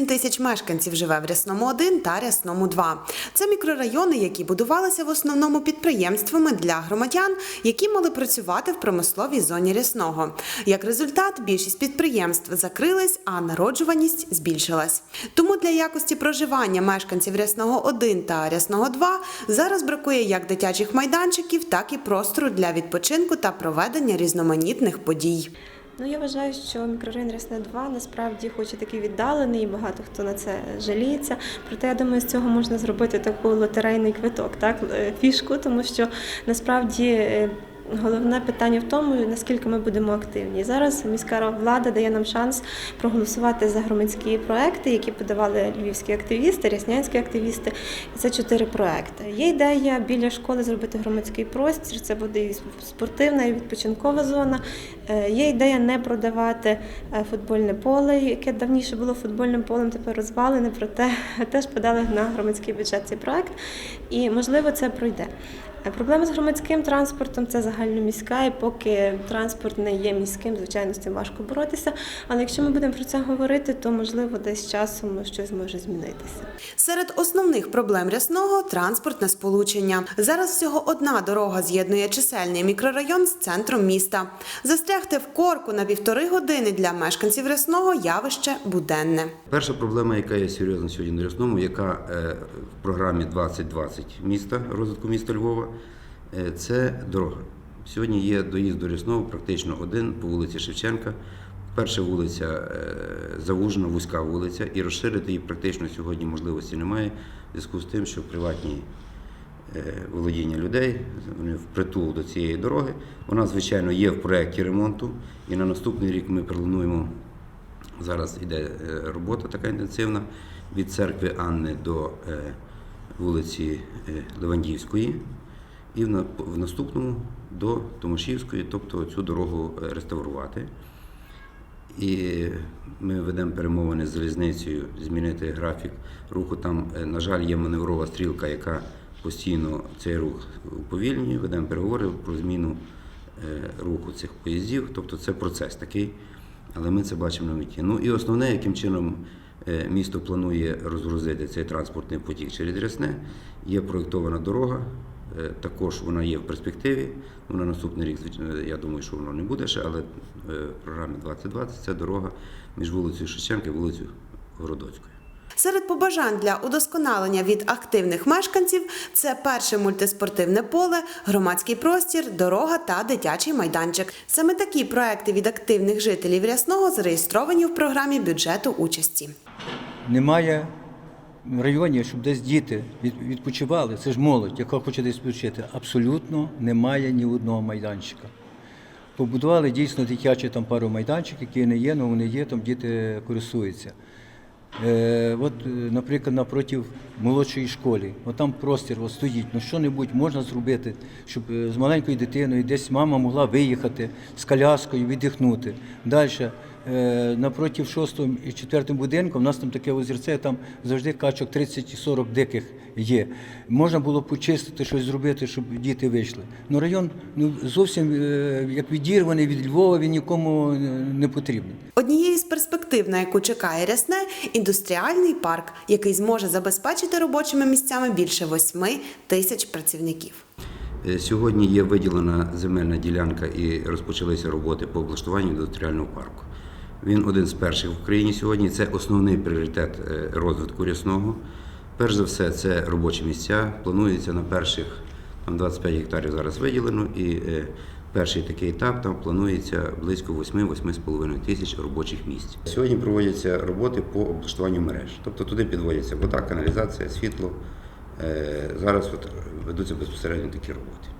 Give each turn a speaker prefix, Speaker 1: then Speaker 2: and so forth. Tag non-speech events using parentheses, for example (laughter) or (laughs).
Speaker 1: 37 тисяч мешканців живе в Рясному 1 та Рясному 2. Це мікрорайони, які будувалися в основному підприємствами для громадян, які мали працювати в промисловій зоні Рясного. Як результат, більшість підприємств закрились, а народжуваність збільшилась. Тому для якості проживання мешканців Рясного 1 та Рясного 2 зараз бракує як дитячих майданчиків, так і простору для відпочинку та проведення різноманітних подій.
Speaker 2: Ну я вважаю, що мікрорайон Рясне 2 насправді хоч і такий віддалений, і багато хто на це жаліється. Проте я думаю, з цього можна зробити таку лотерейний квиток, так е, фішку, тому що насправді. Головне питання в тому, наскільки ми будемо активні. Зараз міська влада дає нам шанс проголосувати за громадські проекти, які подавали львівські активісти, ряснянські активісти. Це чотири проекти. Є ідея біля школи зробити громадський простір. Це буде і спортивна, і відпочинкова зона. Е, Є ідея не продавати е, футбольне поле, яке давніше було футбольним полем, тепер розвалене, проте (laughs) теж подали на громадський бюджет цей проект. І можливо це пройде. Е, Проблема з громадським транспортом це загальноміська, і поки транспорт не є міським, звичайно, з цим важко боротися. Але якщо ми будемо про це говорити, то можливо десь з часом щось може змінитися.
Speaker 1: Серед основних проблем рясного транспортне сполучення. Зараз всього одна дорога з'єднує чисельний мікрорайон з центром міста. Застрягти в корку на півтори години для мешканців рясного явище буденне.
Speaker 3: Перша проблема, яка є серйозна сьогодні на Рясному, яка е, в програмі 2020 міста, розвитку міста Львова, це дорога. Сьогодні є доїзд до Рясного практично один по вулиці Шевченка. Перша вулиця е, завужена, вузька вулиця, і розширити її практично сьогодні можливості немає, в зв'язку з тим, що приватні е, володіння людей, вони впритул до цієї дороги. Вона, звичайно, є в проєкті ремонту, і на наступний рік ми плануємо Зараз іде е, робота така інтенсивна від церкви Анни до е, вулиці е, Левандівської, і в на- в наступному до Томашівської, тобто цю дорогу е, реставрувати. І ми ведемо перемовини з залізницею, змінити графік руху. Там, е, на жаль, є маневрова стрілка, яка постійно цей рух уповільнює. Ведемо переговори про зміну е, руху цих поїздів. Тобто це процес такий, але ми це бачимо на меті. Ну і основне, яким чином місто планує розгрузити цей транспортний потік через Рясне, є проєктована дорога. Е, Також вона є в перспективі. Вона наступний рік, звичайно, я думаю, що воно не буде ще, але е, в програмі 2020 це дорога між вулицею Шевченка і вулицею Городоцькою.
Speaker 1: Серед побажань для удосконалення від активних мешканців це перше мультиспортивне поле, громадський простір, дорога та дитячий майданчик. Саме такі проекти від активних жителів Рясного зареєстровані в програмі бюджету участі.
Speaker 4: Немає районі, щоб десь діти відпочивали. Це ж молодь, яка хоче десь відпочити. Абсолютно немає ні одного майданчика. Побудували дійсно дитячі там пару майданчиків, які не є, але вони є, там діти користуються. Е, от, е, наприклад, напроти молодшої школи, от там простір от стоїть. Ну що-небудь можна зробити, щоб е, з маленькою дитиною десь мама могла виїхати з коляскою, віддихнути. Далі, напроти шостого і четвертим будинку, у нас там таке озерце, там завжди качок 30 і 40 диких є. Можна було почистити, щось зробити, щоб діти вийшли. Ну район ну, зовсім е, як відірваний від Львова, він нікому е, не потрібний.
Speaker 1: Однією з перспектив, на яку чекає Рясне, індустріальний парк, який зможе забезпечити робочими місцями більше 8 тисяч працівників.
Speaker 3: Е, Сьогодні є виділена земельна ділянка і розпочалися роботи по облаштуванню індустріального парку. Він один з перших в Україні сьогодні. Це основний пріоритет е, розвитку рясного. Перш за все, це робочі місця. Планується на перших там 25 гектарів зараз виділено, і е, перший такий етап там планується близько 8-8,5 тисяч робочих місць. Сьогодні проводяться роботи по облаштуванню мереж. Тобто туди підводяться вода, каналізація, світло. Е, Зараз от ведуться безпосередньо такі роботи.